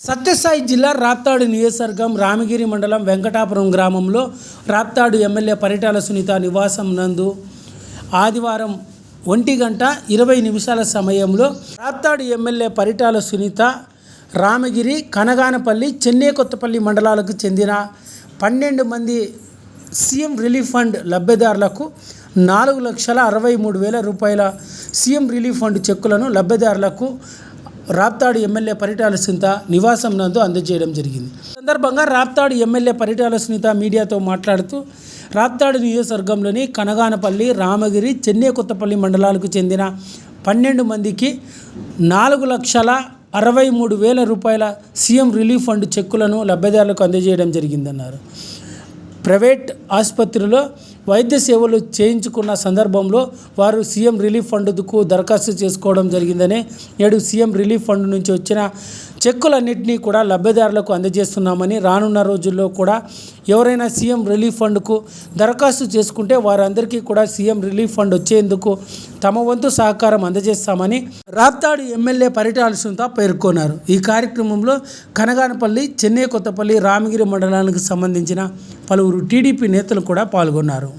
సత్యసాయి జిల్లా రాప్తాడు నియోజకవర్గం రామగిరి మండలం వెంకటాపురం గ్రామంలో రాప్తాడు ఎమ్మెల్యే పరిటాల సునీత నివాసం నందు ఆదివారం ఒంటి గంట ఇరవై నిమిషాల సమయంలో రాప్తాడు ఎమ్మెల్యే పరిటాల సునీత రామగిరి కనగానపల్లి చెన్నై కొత్తపల్లి మండలాలకు చెందిన పన్నెండు మంది సీఎం రిలీఫ్ ఫండ్ లబ్ధిదారులకు నాలుగు లక్షల అరవై మూడు వేల రూపాయల సీఎం రిలీఫ్ ఫండ్ చెక్కులను లబ్ధిదారులకు రాప్తాడు ఎమ్మెల్యే పరిటాల సునీత నివాసం నందు అందజేయడం జరిగింది. సందర్భంగా రాప్తాడు ఎమ్మెల్యే పరిటాల సునీత మీడియాతో మాట్లాడుతూ రాప్తాడు నియోజకవర్గంలోని కనగానపల్లి రామగిరి చెన్నై కొత్తపల్లి మండలాలకు చెందిన పన్నెండు మందికి నాలుగు లక్షల అరవై మూడు వేల రూపాయల సీఎం రిలీఫ్ ఫండ్ చెక్కులను లబ్ధిదారులకు అందజేయడం జరిగిందన్నారు. ప్రైవేట్ ఆసుపత్రిలో వైద్య సేవలు చేయించుకున్న సందర్భంలో వారు సీఎం రిలీఫ్ ఫండ్కు దరఖాస్తు చేసుకోవడం జరిగిందని నేడు సీఎం రిలీఫ్ ఫండ్ నుంచి వచ్చిన చెక్కులన్నింటినీ కూడా లబ్ధిదారులకు అందజేస్తున్నామని రానున్న రోజుల్లో కూడా ఎవరైనా సీఎం రిలీఫ్ ఫండ్కు దరఖాస్తు చేసుకుంటే వారందరికీ కూడా సీఎం రిలీఫ్ ఫండ్ వచ్చేందుకు తమ వంతు సహకారం అందజేస్తామని రాప్తాడు ఎమ్మెల్యే పరిటాల సునీత పేర్కొన్నారు. ఈ కార్యక్రమంలో కనగానపల్లి చెన్నై కొత్తపల్లి రామగిరి మండలానికి సంబంధించిన పలువురు టీడీపీ నేతలు కూడా పాల్గొన్నారు.